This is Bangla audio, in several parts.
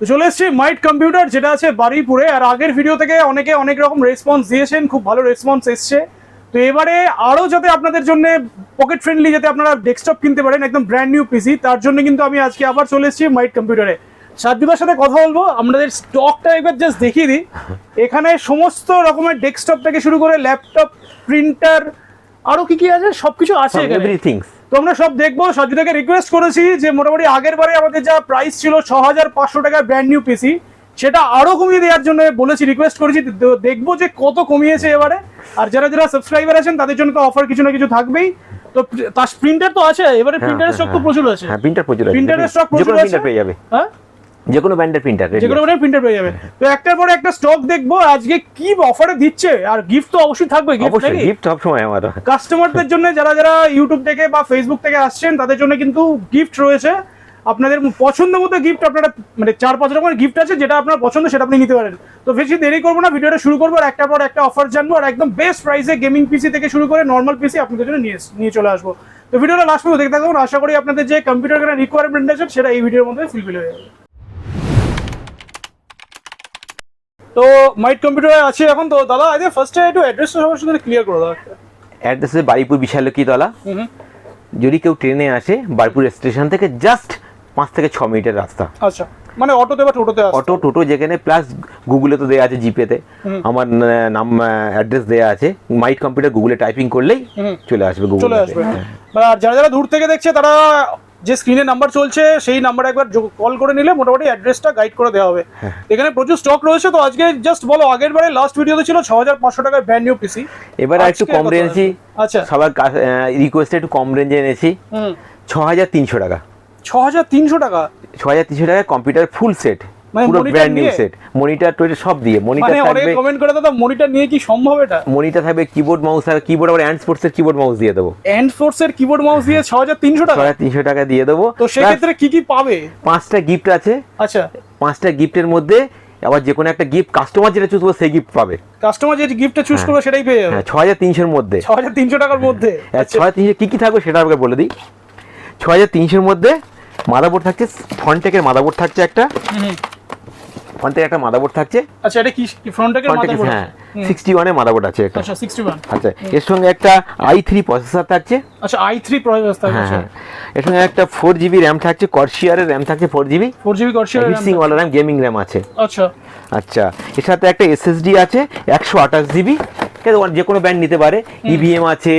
তো চলে এসেছি মাইট কম্পিউটার যেটা আছে বারুইপুরে। আর আগের ভিডিও থেকে অনেকে অনেক রকম রেসপন্স দিয়েছেন খুব ভালো রেসপন্স এসছে। তো এবারে আরও যাতে আপনাদের জন্য পকেট ফ্রেন্ডলি যাতে আপনারা ডেস্কটপ কিনতে পারেন একদম ব্র্যান্ড নিউ পিসি তার জন্য কিন্তু আমি আজকে আবার চলে এসেছি মাইট কম্পিউটারে সাজ্জুদার সাথে কথা বলব আমাদের স্টকটা একবার জাস্ট দেখিয়ে দিই। এখানে সমস্ত রকমের ডেস্কটপ থেকে শুরু করে ল্যাপটপ প্রিন্টার আরও কি কি আছে? সব কিছু আছে এভরিথিংস তো আমরা সব দেখব। সজ্জিতাকে রিকোয়েস্ট করেছি যে মোটামুটি আগের বারে আমাদের যা প্রাইস ছিল ছ হাজার পাঁচশো টাকার ব্র্যান্ড নিউ পিসি সেটা আরও কমিয়ে দেওয়ার জন্য বলেছি রিকোয়েস্ট করেছি। দেখব যে কত কমিয়েছে এবারে। আর যারা যারা সাবস্ক্রাইবার আছেন তাদের জন্য তো অফার কিছু না কিছু থাকবেই। তো তার প্রিন্টার তো আছে এবারে প্রিন্টারের স্টক তো প্রচুর আছে। হ্যাঁ প্রিন্টার প্রচুর আছে। প্রিন্টারের স্টক প্রচুর আছে। পেয়ে যাবে। হ্যাঁ? যে কোনো ব্র্যান্ডের প্রিন্টার যে কোনো প্রিন্টার পেয়ে তো একটার পরে একটা স্টক দেখব আজকে কি অফারে দিচ্ছে? আর গিফট তো অবশ্যই থাকবে অবশ্যই গিফট সব সময় আমার। কাস্টমারদের জন্য যারা যারা ইউটিউব থেকে বা ফেসবুক থেকে আসছেন তাদের জন্য কিন্তু গিফট রয়েছে। আপনাদের পছন্দ মতো গিফট আপনারা মানে চার পাঁচ রকমের গিফট আছে যেটা আপনার পছন্দ সেটা আপনি নিতে পারেন। তো বেশি দেরি করব না ভিডিওটা শুরু করব আর একটা পর একটা অফার জানব আর একদম বেস্ট প্রাইসে গেমিং পিসি থেকে শুরু করে নর্মাল পিসি আপনাদের জন্য নিয়ে নিয়ে চলে আসব। তো ভিডিওটা লাস্ট পর্যন্ত দেখতে থাকুন। আশা করি আপনাদের যে কম্পিউটার কেনার রিকোয়ারমেন্ট আছে সেটা এই ভিডিওর মধ্যে ফুলফিল হয়ে যাবে। তো মাইট কম্পিউটারে আছে এখন তো দাদা আগে ফার্স্টে একটু অ্যাড্রেসটা সবার সাথে ক্লিয়ার করে দাও। অ্যাড্রেস বিশালকীতলা হুম হুম। যদি কেউ ট্রেনে আসে বারিপুর স্টেশন থেকে জাস্ট পাঁচ থেকে ছ মিনিটের রাস্তা। আচ্ছা মানে অটোতে বা টোটোতে অটো টোটো যেখানে প্লাস গুগলে তো দেওয়া আছে জিপেতে। আমার নাম অ্যাড্রেস দেওয়া আছে। মাইট কম্পিউটার গুগলে টাইপিং করলেই চলে আসবে গুগল চলে আসবে। আর যারা যারা দূর থেকে দেখছে তারা যে স্ক্রিনে নাম্বার চলছে সেই নাম্বারে একবার কল করে নিলে মোটামুটি অ্যাড্রেসটা গাইড করে দেওয়া হবে। হ্যাঁ। এখানে প্রচুর স্টক রয়েছে তো আজকে জাস্ট বলো আগের বারে লাস্ট ভিডিওতে ছিল ছ হাজার পাঁচশো টাকার ব্র্যান্ড নিউ পিসি এবার একটু কম রেঞ্জই আচ্ছা। সবার রিকোয়েস্টে একটু কম রেঞ্জে এনেছি। হুম। ছ হাজার তিনশো টাকা। ছ হাজার তিনশো টাকা? ছ হাজার তিনশো টাকা কম্পিউটার ফুল সেট পুরো monitor brand new set monitor Twitter সব দিয়ে। মনিটর থাকবে কমেন্ট করে দাদা মনিটর নিয়ে কি সম্ভব এটা? মনিটর থাকবে কিবোর্ড মাউস আর কিবোর্ড আবার হ্যান্ড স্পোর্টসের কিবোর্ড মাউস দিয়ে দেবো। ফোর্সের কিবোর্ড মাউস দিয়ে টাকা? দিয়ে দেবো। তো সেক্ষেত্রে কি কি পাবে? পাঁচটা গিফট আছে। আচ্ছা। পাঁচটা গিফটের মধ্যে আবার যে কোনো একটা গিফট কাস্টমার যেটা চুজ করবে সেই গিফট পাবে। কাস্টমার যে গিফটটা চুজ করবে সেটাই পেয়ে যাবে। হ্যাঁ হাজার তিনশোর মধ্যে। হাজার তিনশো টাকার মধ্যে। আর ছ হাজার তিনশো কী কী থাকবে সেটা আমাকে বলে দিই। ছ হাজার তিনশোর মধ্যে মাদাবোর্ড থাকছে ফ্রন্টেকের মাদাবোর্ড থাকছে একটা। হুম। ফ্রন্টের একটা মাদাবোর্ড থাকছে। আচ্ছা এটা কি? ফ্রন্টেকের মাদারবোর্ড হ্যাঁ সিক্সটি ওয়ানের মাদাবোর্ড আছে একটা আচ্ছা সিক্সটি ওয়ান আচ্ছা এর সঙ্গে একটা আই থ্রি প্রসেসর থাকছে। আচ্ছা আই থ্রি প্রসেসর হ্যাঁ থাকছে। হ্যাঁ এর সঙ্গে একটা ফোর জিবি র্যাম থাকছে কর্সিয়ারের র্যাম থাকছে four GB four GB Corsair heatsink ওয়ালা র্যাম গেমিং র্যাম আছে। আচ্ছা। আচ্ছা এর সাথে একটা এসএসডি আছে একশো আঠাশ জিবি যে কোনো ব্র্যান্ড নিতে পারে। ইভিএম আছে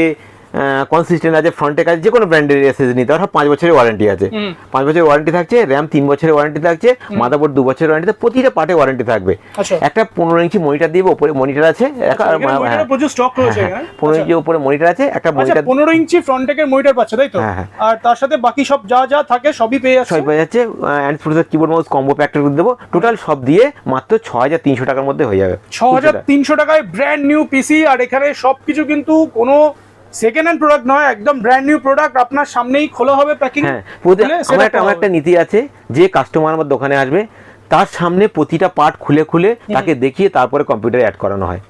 কনসিস্টেন্ট আছে ফ্রন্টেক আছে যে কোনো ব্র্যান্ডের এসএসডি নিতে পারে পাঁচ বছরের ওয়ারেন্টি আছে। পাঁচ বছরের ওয়ারেন্টি থাকছে র্যাম তিন বছরের ওয়ারেন্টি থাকছে মাদাবোর্ড দু বছরের ওয়ারেন্টি প্রতিটা পার্টে ওয়ারেন্টি থাকবে। আচ্ছা। একটা পনেরো ইঞ্চি মনিটার দিবে ওপরে মনিটার আছে পনেরো ইঞ্চি উপরে মনিটার আছে একটা মনিটর পনেরো ইঞ্চি ফ্রন্টেকের মনিটার পাচ্ছে তাই তো? হ্যাঁ, হ্যাঁ। আর তার সাথে বাকি সব যা যা থাকে সবই পেয়ে যাচ্ছে? ছয় পেয়ে যাচ্ছে and processor keyboard mouse combo প্যাকটা করে দেবো। টোটাল সব দিয়ে মাত্র ছ হাজার তিনশো টাকার মধ্যে হয়ে যাবে। ছ হাজার তিনশো টাকায় ব্র্যান্ড নিউ পিসি আর এখানে সবকিছু কিন্তু কোনো সেকেন্ড হ্যান্ড প্রোডাক্ট নয় একদম ব্র্যান্ড নিউ প্রোডাক্ট আপনার সামনেই খোলা হবে প্যাকিং হ্যাঁ আমার একটা আমার একটা নীতি আছে যে কাস্টমার আমার দোকানে আসবে তার সামনে প্রতিটা পার্ট খুলে খুলে তাকে দেখিয়ে তারপরে কম্পিউটারে অ্যাড করানো হয়।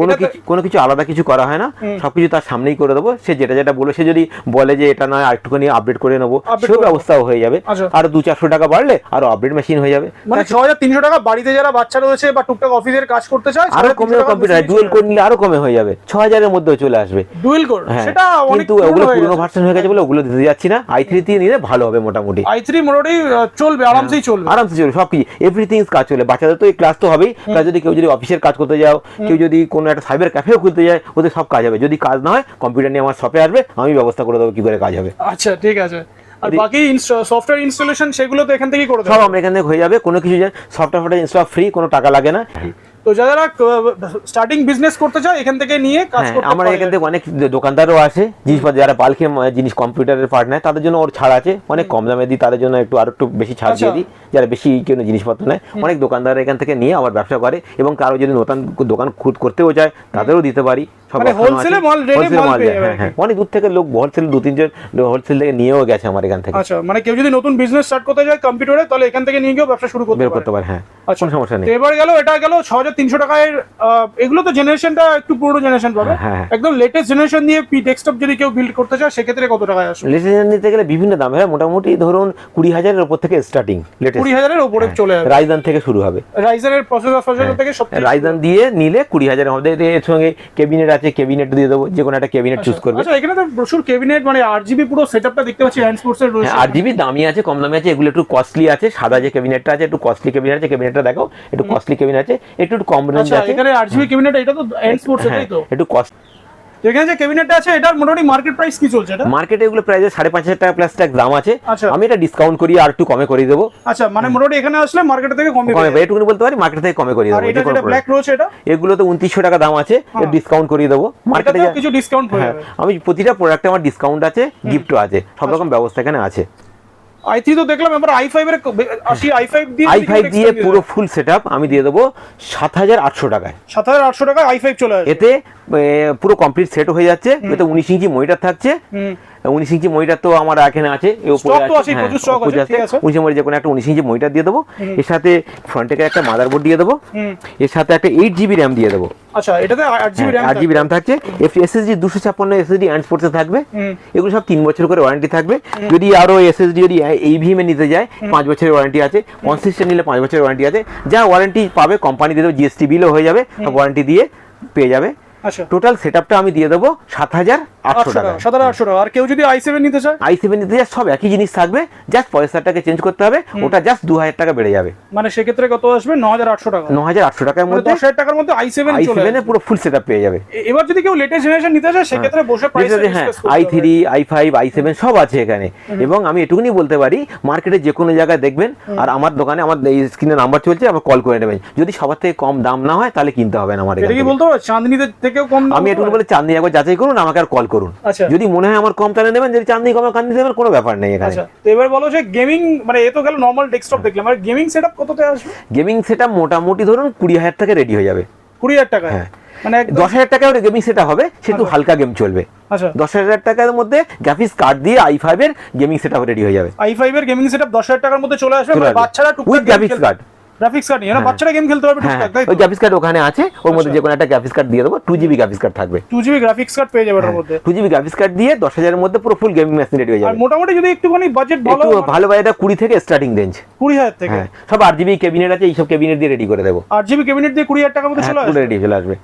কোনো কিছু কোনো কিছু আলাদা কিছু করা হয় না। সবকিছু তার সামনেই করে দেবো। সে যেটা যেটা বলে সে যদি বলে যে এটা নয় আরেকটুখানি আপডেট করে নেব সেও ব্যবস্থাও হয়ে যাবে। আচ্ছা। আর দু চারশো টাকা বাড়লে আরও আপডেট মেশিন হয়ে যাবে। মানে ছ হাজার তিনশো টাকা বাড়িতে যারা বাচ্চা রয়েছে বা টুকটাক অফিসের কাজ করতে চায় আরও কমে কম্পিউটার ডুয়েল কোড নিলে আরও কমে হয়ে যাবে। ছ হাজারের মধ্যেও চলে আসবে। ডুয়েল কোড হ্যাঁ। সেটা কিন্তু ওগুলো পুরোনো ভার্সন হয়ে গেছে বলে ওগুলো দিতে যাচ্ছি না। আই থ্রি দিয়ে নিলে ভালো হবে মোটামুটি। আই থ্রি মোটামুটি চলবে আরামসেই চলবে। আরামসে চলবে সব কিছু এভরিথিং কাজ চলে। বাচ্চাদের তো এই ক্লাস তো হবেই। প্লাস যদি কেউ যদি অফিসের কাজ করতে যাও কেউ যদি কোনো একটা সাইবার ক্যাফেও খুলতে যায় ওদের সব কাজ হবে। যদি কাজ না হয় কম্পিউটার নিয়ে আমার শপে আসবে আমি ব্যবস্থা করে দেবো কি করে কাজ হবে। আচ্ছা ঠিক আছে। আর বাকি সফটওয়্যার ইনস্টলেশন সেগুলো তো এখান থেকেই করে সব আমরা এখান থেকে হয়ে যাবে কোনো কিছু সফটওয়্যার ইনস্টল ফ্রি কোনো টাকা লাগে না। তো যারা স্টার্টিং বিজনেস করতে চায় এখান থেকে নিয়ে কাজ হ্যাঁ করতে আমার এখান থেকে অনেক দোকানদারও আছে জিনিসপত্র যারা পালকে জিনিস কম্পিউটারের পার্ট নেয় তাদের জন্য ওর ছাড় আছে। অনেক কম দামে দিই তাদের জন্য একটু আর একটু বেশি ছাড় দিয়ে আচ্ছা। দিই যারা বেশি কোনো জিনিসপত্র নেয়। অনেক দোকানদার এখান থেকে নিয়ে আবার ব্যবসা করে এবং কারও যদি নতুন দোকান খুদ করতেও চায় তাদেরও দিতে পারি। মানে বসানো আছে। wholesale এ মাল rate মাল মাল পেয়ে যাবে। অনেক দূর থেকে লোক হোলসেল দু তিনজন হোলসেল থেকে নিয়েও গেছে আমার এখান থেকে আচ্ছা মানে কেউ যদি নতুন বিজনেস স্টার্ট করতে যায় কম্পিউটারে তাহলে এখান থেকে নিয়ে গিয়েও ব্যবসা শুরু করতে পারে করতে পারে হ্যাঁ। কোনো সমস্যা নেই এবার গেল এটা গেল ছ হাজার তিনশো টাকায় এগুলো তো জেনারেশনটা একটু পুরনো জেনারেশন পাবে। একদম লেটেস্ট জেনারেশন দিয়ে পি ডেস্কটপ যদি কেউ বিল্ড করতে চায় সেক্ষেত্রে কত টাকায় আসবে লেটেস্ট নিতে গেলে বিভিন্ন দাম হয় মোটামুটি ধরুন কুড়ি হাজারের উপর থেকে স্টার্টিং লেটেস্ট কুড়ি হাজারের ওপরে হ্যাঁ। চলে রাইজান থেকে শুরু হবে রাইজারের প্রসেসর হ্যাঁ। প্রসেসর থেকে সব রাইজান দিয়ে নিলে কুড়ি হাজার আমাদের এর সঙ্গে ক্যাবিনেট আছে ক্যাবিনেট দিয়ে দেবো যে কোনো একটা ক্যাবিনেট চুজ করবে। আচ্ছা এখানে তো প্রচুর ক্যাবিনেট মানে আট জিবি পুরো সেটআপটা দেখতে পাচ্ছি হ্যান্ড স্পোর্টস এর রয়েছে। হ্যাঁ আট জিবি দামি আছে কম দামি আছে এগুলো একটু কস্টলি আছে সাদা যে ক্যাবিনেটটা আছে একটু কস্টলি ক্যাবিনেট আছে ক্যাবিনেটটা দেখো একটু কস্টলি ক্যাবিনেট আছে একটু একটু কম রেঞ্জ আচ্ছা আছে। এখানে আট জিবি ক্যাবিনেট এটা তো হ্যান্ড স্পোর্টস হ্যাঁ এটাই তো একটু কস্ট এখানে যে ক্যাবিনেটটা আছে এটার মোটামুটি মার্কেট প্রাইস কি চলছে এটা? মার্কেটে এগুলো প্রাইস সাড়ে পাঁচ হাজার টাকা প্লাস ট্যাক্স দাম আছে। আচ্ছা। আমি এটা ডিসকাউন্ট করি আর একটু কমে করে দেবো। আচ্ছা মানে মোটামুটি এখানে আসলে মার্কেট থেকে কমে কমে বলতে পারি মার্কেট থেকে কমে করে। দেবো এটা যেটা ব্ল্যাক রয়েছে এটা? এগুলো তো উনত্রিশশো টাকা দাম আছে ডিসকাউন্ট করিয়ে দেবো। মার্কেটে কিছু ডিসকাউন্ট হয়ে হ্যাঁ আমি প্রতিটা প্রোডাক্টে আমার ডিসকাউন্ট আছে গিফটও আছে সব রকম ব্যবস্থা এখানে আছে। আই থ্রি তো দেখলাম এবার আই ফাইভ এর আসি আই ফাইভ দিয়ে আই ফাইভ দিয়ে পুরো ফুল সেট আমি দিয়ে দেবো সাত হাজার আটশো টাকায়। সাত হাজার আটশো টাকায় আই ফাইভ চলে এতে পুরো কমপ্লিট সেট হয়ে যাচ্ছে এতে উনিশ ইঞ্চি মনিটর থাকছে। উনিশ ইঞ্চি মনিটর তো আমার এখানে আছে। উনিশ যে কোনো একটা উনিশ ইঞ্চি মনিটর দিয়ে দেবো এর সাথে ফ্রন্ট একটা মাদারবোর্ড দিয়ে দেবো এর সাথে একটা এইট জিবি র্যাম দিয়ে দেবো। আচ্ছা এটাতে আট জিবি র্যাম থাকছে এসএসডি দুশো ছাপ্পান্ন এসএসডি অ্যান্ড স্পোর্টসে থাকবে এগুলো সব তিন বছর করে ওয়ারেন্টি থাকবে। যদি এসএসডি যদি এই ভিএমে নিতে যায় পাঁচ বছরের ওয়ারেন্টি আছে কনসিস্টেন্ট নিলে পাঁচ বছরের ওয়ারেন্টি আছে যা ওয়ারেন্টি পাবে কোম্পানি দিয়ে দেবে জিএসটি বিলও হয়ে যাবে ওয়ারেন্টি দিয়ে পেয়ে যাবে। টোটাল সেটআপটা আমি দিয়ে দেবো সাত হাজার আটশো টাকা সাত হাজার আটশো টাকা। আর কেউ যদি আই সেভেন নিতে চায়? আই সেভেন নিতে যায় সব একই জিনিস থাকবে। জাস্ট পয়সাটাকে চেঞ্জ করতে হবে। ওটা জাস্ট দু হাজার টাকা বেড়ে যাবে। মানে সেক্ষেত্রে কত আসবে? ন হাজার আটশো টাকা। ন হাজার আটশো টাকার মানে মধ্যে দশ হাজার টাকার মধ্যে আই সেভেন আই সেভেনে পুরো ফুল সেটআপ পেয়ে যাবে। এবার যদি কেউ লেটেস্ট জেনারেশন নিতে চায় সেক্ষেত্রে বসে প্রাইস হ্যাঁ I three I five I seven সব আছে এখানে। এবং আমি এটুকুনি বলতে পারি মার্কেটে যে কোনো জায়গায় দেখবেন আর আমার দোকানে আমার এই স্ক্রিনে নাম্বার চলছে আমার কল করে নেবেন। যদি সবার থেকে কম দাম না হয় তাহলে কিনতে হবে না আমার এটা কি। বলতে পারো? চাঁদনিতে থেকেও কম আমি পারে? বলে চাঁদনি একবার যাচাই করুন আমাকে আর কল করুন। আচ্ছা। যদি মনে হয় আমার কম তাহলে নেবেন যদি চাঁদনি কমে কান্দি দেবেন কোনো ব্যাপার নেই এখানে। আচ্ছা তো এবার বলো যে গেমিং মানে এ তো গেল নর্মাল ডেস্কটপ দেখলাম আর গেমিং সেটআপ কততে আসবে? গেমিং সেটআপ মোটামুটি ধরুন কুড়ি হাজার টাকা রেডি হয়ে যাবে। কুড়ি হাজার টাকা হ্যাঁ। মানে দশ হাজার টাকা গেমিং সেটা হবে সেটু হালকা গেম চলবে। আচ্ছা। দশ হাজার টাকার মধ্যে গ্রাফিক্স কার্ড দিয়ে আই ফাইভের গেমিং সেট রেডি হয়ে যাবে। আই ফাইভ এর গেমিং সেটআপ দশ হাজার টাকার মধ্যে চলে আসবে মানে। বাচ্চারা With graphics card। Graphics card নিয়ে বাচ্চারা গেম খেলতে পারবে হ্যাঁ। টুকটাক তাই ওই গ্রাফিক্স কার্ড ওখানে আছে ওর মধ্যে যে কোনো একটা গ্রাফিক্স কার্ড দিয়ে দেবো টু জিবি গ্রাফিক্স কার্ড থাকবে। টু জিবি গ্রাফিক্স কার্ড পেয়ে যাবে হ্যাঁ। ওটার মধ্যে। টু জিবি গ্রাফিক্স কার্ড দিয়ে দশ হাজারের মধ্যে পুরো ফুল গেমিং মেশিন রেডি হয়ে আর যাবে। মোটামুটি যদি একটুখানি বাজেট ভালো ভালো বাজেটা কুড়ি থেকে স্টার্টিং রেঞ্জ কুড়ি হাজার থেকে। হ্যাঁ। সব আট জিবি ক্যাবিনেট আছে এইসব ক্যাবিনেট দিয়ে রেডি করে দেবো। আট জিবি ক্যাবিনেট দিয়ে কুড়ি হাজার টাকার মধ্যে চলে হ্যাঁ আসবে। রেডি চলে আসবে।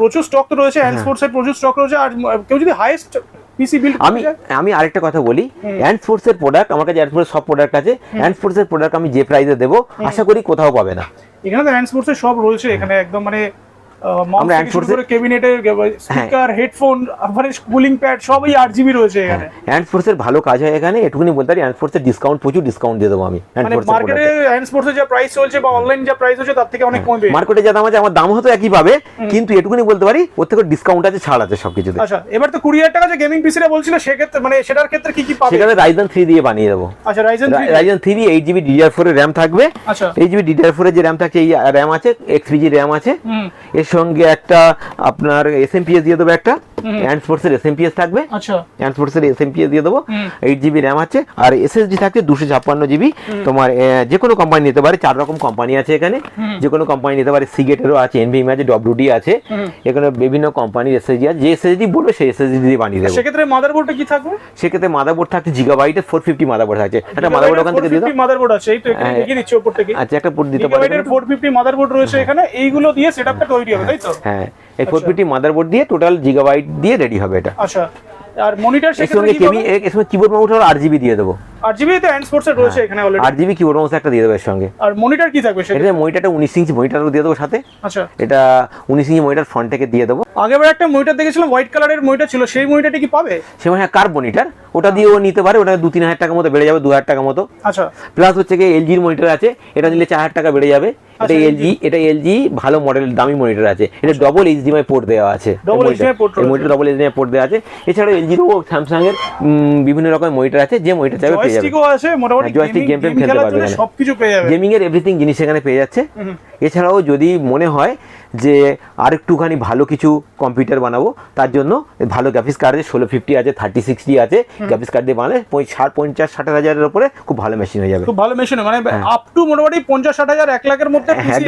প্রচুর স্টক তো রয়েছে হ্যান্ড স্পোর্টস এর প্রচুর স্টক রয়েছে আর কেউ যদি হাইয়েস্ট পিসি বিল্ড আমি আমি আরেকটা কথা বলি। অ্যান্ড এর প্রোডাক্ট আমার কাছে অ্যান্ড স্পোর্টস সব প্রোডাক্ট আছে। অ্যান্ড এর প্রোডাক্ট আমি যে প্রাইসে দেবো আশা করি কোথাও পাবে না। এখানে তো অ্যান্ড ফোর্সের সব রয়েছে এখানে একদম মানে আমরা sports এর- ক্যাবিনেটের স্পিকার হেডফোন মানে কুলিং প্যাড সবই আট জিবি রয়েছে এখানে। হ্যান্ড এর ভালো কাজ হয় এখানে এটুকুনি বলতে পারি হ্যান্ড এর ডিসকাউন্ট প্রচুর ডিসকাউন্ট দিয়ে দেবো আমি মানে মার্কেটে হ্যান্ড এর যা প্রাইস চলছে বা অনলাইন যা প্রাইস হচ্ছে তার থেকে অনেক কমবে মার্কেটে যা দাম আছে আমার দাম হয়তো একই পাবে কিন্তু এটুকুনি বলতে পারি ওর থেকে ডিসকাউন্ট আছে ছাড় আছে সবকিছুতে। আচ্ছা এবার তো কুড়ি হাজার টাকা যে গেমিং পিসিটা বলছিল সেক্ষেত্রে মানে সেটার ক্ষেত্রে কি কি পাবে? সেখানে রাইজেন থ্রি দিয়ে বানিয়ে দেবো। আচ্ছা Ryzen Ryzen three eight GB DDR four RAM থাকবে। আচ্ছা। এইট জিবি ডিডিআর ফোর যে র্যাম থাকছে এই র্যাম আছে এক্স জি র্যাম আছে। এর সঙ্গে একটা আপনার এস এম পি এস দিয়ে দেবো একটা। হ্যান্ড স্পোর্টস এর এস এম পিএস থাকবে। আচ্ছা। হ্যান্ড স্পোর্টস এর এস এম পিএস দিয়ে দেবো। এইট জিবি র্যাম আছে আর এসএসডি থাকছে দুশো ছাপ্পান্ন জিবি তোমার যে কোনো কোম্পানি নিতে পারে চার রকম কোম্পানি আছে এখানে। যে কোনো কোম্পানি নিতে পারে সিগেটেরও আছে এনভিএম আছে ডব্লিউডি আছে। এখানে বিভিন্ন কোম্পানির এসএসডি আছে। যে এসএসডি বলবে সেই এসএসডি দিয়ে বানিয়ে দেবো। সেক্ষেত্রে মাদারবোর্ডে কি থাকবে? সেক্ষেত্রে মাদারবোর্ড থাকছে জিগাবাইটের ফোর ফিফটি মাদারবোর্ড থাকছে একটা মাদারবোর্ড ওখান থেকে দিয়ে দাও। মাদারবোর্ড আছে। এই তো এখানে হ্যাঁ। দেখিয়ে দিচ্ছি উপর থেকে। আচ্ছা একটা দিতে পারে গিগাবাইটের 450 মাদারবোর্ড রয়েছে এখানে। এইগুলো দিয়ে সেটআপটা তৈরি হবে তাই তো? হ্যাঁ। এই ফোর ফিফটি মাদারবোর্ড দিয়ে টোটাল জিগাবাইট দিয়ে রেডি হবে এটা। আচ্ছা। আর মনিটর এর সঙ্গে কি কেবি এর সঙ্গে কিবোর্ড মাউস আর জিবি দিয়ে দেবো। আর জিবি তো হ্যান্ড স্পোর্টস রয়েছে এখানে already R GB keyboard mouse একটা দিয়ে দেবো এর সঙ্গে। আর মনিটর কি থাকবে সেটা মনিটারটা উনিশ ইঞ্চি মনিটরও দিয়ে দেবো সাথে। আচ্ছা। এটা উনিশ ইঞ্চি মনিটর ফ্রন্ট থেকে দিয়ে দেবো। আগেবার একটা মনিটর দেখেছিলাম হোয়াইট কালারের মনিটর ছিল সেই মনিটরটা কি পাবে? সেমন হ্যাঁ কার মনিটার ওটা দিয়েও নিতে পারে ওটা দু তিন হাজার টাকার মতো বেড়ে যাবে দু হাজার টাকার মতো। আচ্ছা। প্লাস হচ্ছে কি এলজির মনিটর আছে এটা নিলে চার হাজার টাকা বেড়ে যাবে। এটা আচ্ছা, এলজি এটা এলজি ভালো মডেল দামি মনিটর আছে। এটা ডবল এইচডিএমআই পোর্ট দেওয়া আছে। মনিটর ডবল এইচডিএমআই পোর্ট দেওয়া আছে। এছাড়াও ও স্যামসাং এর বিভিন্ন রকমের মনিটর আছে যে মনিটর চাইবে পেয়ে যাবে। আছে মোটামুটি game গেম টেম খেলতে খেলার পারবে সবকিছু পেয়ে যাবে। গেমিং এর এভরিথিং জিনিস এখানে পেয়ে যাচ্ছে। এছাড়াও যদি মনে হয় যে আর একটুখানি ভালো কিছু কম্পিউটার বানাবো তার জন্য ভালো গ্রাফিক্স কার্ড আছে ষোলো ফিফটি আছে থার্টি সিক্সটি আছে। গ্রাফিক্স কার্ড দিয়ে বানালে ষাট পঞ্চাশ ষাট হাজারের উপরে খুব ভালো মেশিন হয়ে যাবে। খুব ভালো মেশিন মানে আপ টু মোটামুটি পঞ্চাশ ষাট হাজার এক লাখের মধ্যে হ্যাঁ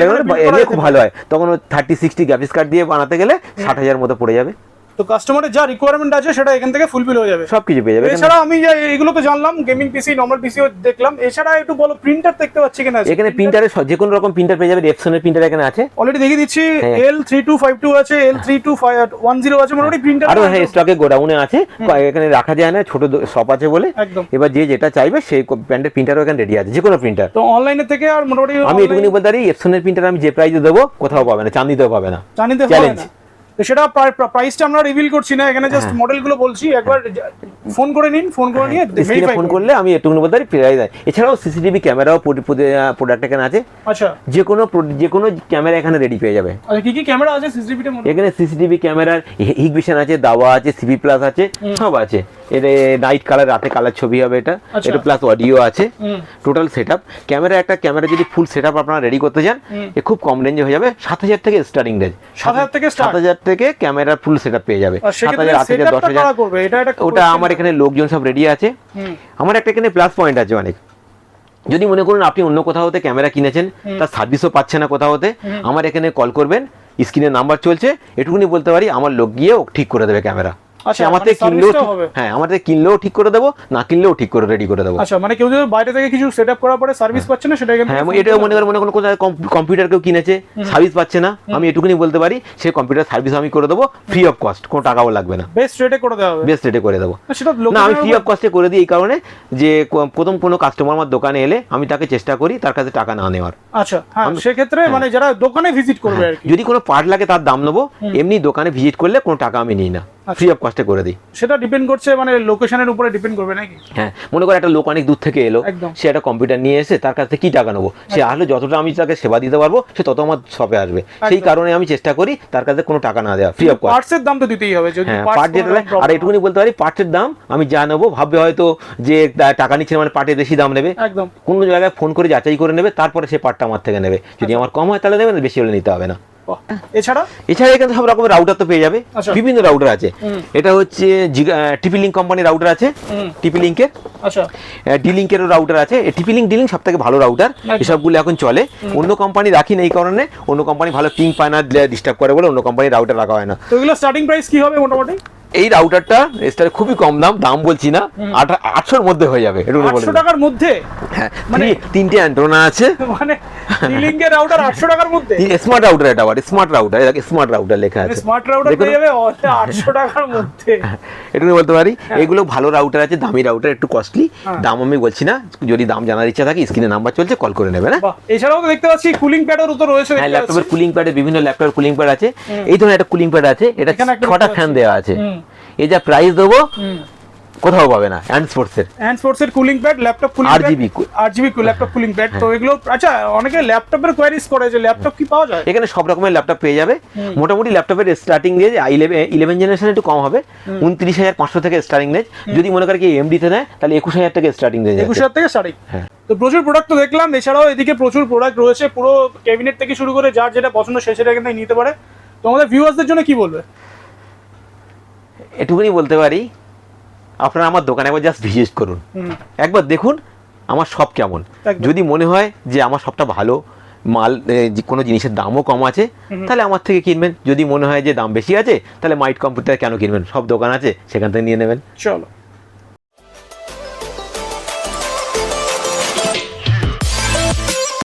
খুব ভালো হয় তখন থার্টি সিক্সটি গ্রাফিক্স কার্ড দিয়ে বানাতে গেলে ষাট হাজার মতো পড়ে যাবে। তো কাস্টমারের যা রিকোয়ারমেন্ট আছে সেটা এখান থেকে ফুলফিল হয়ে যাবে। সব কিছু পেয়ে যাবে এছাড়া আমি যে এগুলো তো জানলাম গেমিং পিসি নর্মাল পিসিও দেখলাম। এছাড়া একটু বলো প্রিন্টার দেখতে পাচ্ছি কিনা এখানে প্রিন্টারের যে কোনো রকম প্রিন্টার পেয়ে যাবে রেপসনের প্রিন্টার এখানে আছে। অলরেডি দেখিয়ে দিচ্ছি। L three two five two আছে L three two one zero আছে মোটামুটি প্রিন্টার আরও হ্যাঁ স্টকে গোডাউনে আছে। এখানে রাখা যায় না ছোট শপ আছে বলে। একদম। এবার যে যেটা চাইবে সেই প্যান্টের প্রিন্টারও এখানে রেডি আছে যে কোনো প্রিন্টার তো অনলাইনে থেকে আর মোটামুটি আমি এটুকুনি বলতে পারি এপসনের প্রিন্টার আমি যে প্রাইসে দেবো কোথাও পাবে না চান্দিতেও পাবে না। হবে চ্যালেঞ্জ না। তো সেটা প্রাইসটা আমরা রিভিল করছি না এখানে জাস্ট মডেলগুলো বলছি একবার ফোন করে নিন ফোন করে নিয়ে ভেরিফাই ফোন করলে আমি এটুকুনি বলতে পারি প্রাইস দেয় এছাড়াও সিসিটিভি ক্যামেরাও প্রোডাক্ট এখানে আছে। আচ্ছা। যে কোনো যে কোনো ক্যামেরা এখানে রেডি পেয়ে যাবে। আচ্ছা কি কি ক্যামেরা আছে মধ্যে এখানে সিসিটিভি ক্যামেরার হিগভিশন আছে দাওয়া আছে সিবি প্লাস আছে সব আছে। এটা নাইট কালার রাতে কালার ছবি হবে এটা। আচ্ছা। এটা প্লাস অডিও আছে। টোটাল সেট আপ ক্যামেরা একটা ক্যামেরা যদি ফুল সেট আপ আপনারা রেডি করতে চান এ খুব কম রেঞ্জে হয়ে যাবে। সাত হাজার থেকে স্টার্টিং রেঞ্জ 7,000 থেকে start? সাত হাজার থেকে ক্যামেরার ফুল সেট আপ পেয়ে যাবে। সাত হাজার আট হাজার দশ হাজার। কারা করবে এটা একটা ওটা আমার এখানে লোকজন সব রেডি আছে। আমার একটা এখানে প্লাস পয়েন্ট আছে অনেক। যদি মনে করুন আপনি অন্য কোথাও হতে ক্যামেরা কিনেছেন তার সার্ভিসও পাচ্ছে না কোথাও হতে আমার এখানে কল করবেন স্ক্রিনে নাম্বার চলছে এটুকুনি বলতে পারি আমার লোক গিয়ে ঠিক করে দেবে ক্যামেরা আচ্ছা, সে মানে কিনলেও? হ্যাঁ কিনলেও ঠিক করে দেবো না কিনলেও ঠিক করে রেডি করে দেবো। আচ্ছা মানে কেউ যদি বাইরে থেকে কিছু সেটআপ করার পরে সার্ভিস পাচ্ছে না সেটা হ্যাঁ এটাও মনে করেন মনে করেন কম্পিউটার কেউ কিনেছে সার্ভিস পাচ্ছে না আমি এটুকুনি বলতে পারি সেই কম্পিউটার সার্ভিস আমি করে দেবো ফ্রি অফ কস্ট কোনো টাকাও লাগবে না। বেস্ট রেটে করে দেওয়া হবে। বেস্ট রেটে করে দেবো। সেটা না আমি ফ্রি অফ কস্টে করে দিই এই কারণে যে প্রথম কোনো কাস্টমার আমার দোকানে এলে আমি তাকে চেষ্টা করি তার কাছে টাকা না নেওয়ার। আচ্ছা হ্যাঁ সেক্ষেত্রে মানে যারা দোকানে ভিজিট করবে আর যদি কোনো পার্ট লাগে তার দাম নেব এমনি দোকানে ভিজিট করলে কোনো টাকা আমি নিই না। ফ্রি অফ কস্টে করে দিই। সেটা ডিপেন্ড করছে মানে লোকেশনের উপরে ডিপেন্ড করবে নাকি? হ্যাঁ মনে করে একটা লোক অনেক দূর থেকে এলো সে একটা কম্পিউটার নিয়ে এসে তার কাছ থেকে কি টাকা নেব? সে আসলে যতটা আমি তাকে সেবা দিতে পারব সে তত আমার শপে আসবে। সেই কারণে আমি চেষ্টা করি তার কাছে কোনো টাকা না দেওয়া ফ্রি অফ কস্ট পার্টস এর দাম তো দিতেই হবে যদি হ্যাঁ পার্ট যেটা কোনো আর এটুকুনি বলতে পারি পার্টের দাম আমি যা নেব ভাববে হয়তো যে টাকা নিচ্ছে মানে পার্টে বেশি দাম নেবে। একদম। কোনো জায়গায় ফোন করে যাচাই করে নেবে তারপরে সে পার্টটা আমার থেকে নেবে। যদি আমার কম হয় তাহলে নেবে না বেশি হলে নিতে হবে না। এছাড়া? এছাড়া এখানে সব রকমের রাউটার তো পেয়ে যাবে। আচ্ছা। বিভিন্ন রাউটার আছে। এটা হচ্ছে টিপি লিঙ্ক কোম্পানির রাউটার আছে। হুম। টিপি লিঙ্কের আচ্ছা। ডি লিঙ্কেরও রাউটার আছে। টিপি লিঙ্ক ডিলিং সব থেকে ভালো রাউটার এসবগুলো এখন চলে। অন্য কোম্পানি রাখি না এই কারণে। অন্য কোম্পানি ভালো পিং পায় না ডিস্টার্ব করে বলে অন্য কোম্পানির রাউটার রাখা হয় না। তো এগুলো স্টার্টিং প্রাইস কি হবে মোটামুটি? এই রাউটারটা এটার খুবই কম দাম দাম বলছি না আটশোর মধ্যে হয়ে যাবে আটশো টাকার মধ্যে? হ্যাঁ মানে তিনটে অ্যান্টোনা আছে। মানে লিঙ্কের রাউটার আটশো টাকার মধ্যে? স্মার্ট রাউটার এটা আবার স্মার্ট রাউটার স্মার্ট রাউটার লেখা আছে। স্মার্ট রাউটার পেয়ে যাবে আটশো টাকার মধ্যে। এটুকু বলতে পারি এগুলো ভালো রাউটার আছে দামি রাউটার একটু কস্টলি হ্যাঁ। দাম আমি বলছি না যদি দাম জানার ইচ্ছা থাকে স্ক্রিনে নাম্বার চলছে কল করে নেবে না? এছাড়াও দেখতে পাচ্ছি কুলিং প্যাডেরও তো রয়েছে হ্যাঁ ল্যাপটপের কুলিং প্যাডে বিভিন্ন ল্যাপটপের কুলিং প্যাড আছে। এই ধরনের একটা কুলিং প্যাড আছে এটা ছটা ফ্যান দেওয়া আছে। এই যা প্রাইস দেবো কোথাও পাবে না হ্যান্ড স্পোর্টসের হ্যান্ড স্পোর্টস এর cooling pad laptop cooling RGB কু- R GB laptop cooling pad তো এগুলো আচ্ছা অনেকে ল্যাপটপের কোয়ারিজ করে যে ল্যাপটপ কি পাওয়া যায়। এখানে সব রকমের ল্যাপটপ পেয়ে যাবে। মোটামুটি ল্যাপটপের স্টার্টিং রেঞ্জ ইলেভেন জেনারেশন একটু কম হবে। উনত্রিশ হাজার পাঁচশো থেকে স্টার্টিং রেঞ্জ যদি মনে করে কি এমডিতে নেয় তাহলে একুশ হাজার থেকে স্টার্টিং রেঞ্জ একুশ হাজার থেকে স্টার্টিং হ্যাঁ। তো প্রচুর প্রোডাক্ট তো দেখলাম এছাড়াও এদিকে প্রচুর প্রোডাক্ট রয়েছে। পুরো ক্যাবিনেট থেকে শুরু করে যার যেটা পছন্দ সে সেটা এখান থেকে নিতে পারে। তো আমাদের ভিউয়ার্সদের জন্য কি বলবে? এটুকুনি বলতে পারি আপনারা আমার দোকানে একবার জাস্ট ভিজিট করুন। একবার দেখুন আমার সব কেমন। যদি মনে হয় যে আমার সবটা ভালো মাল যে কোনো জিনিসের দামও কম আছে তাহলে আমার থেকে কিনবেন। যদি মনে হয় যে দাম বেশি আছে তাহলে মাইট কম্পিউটার কেন কিনবেন? সব দোকান আছে সেখান থেকে নিয়ে নেবেন। চলো।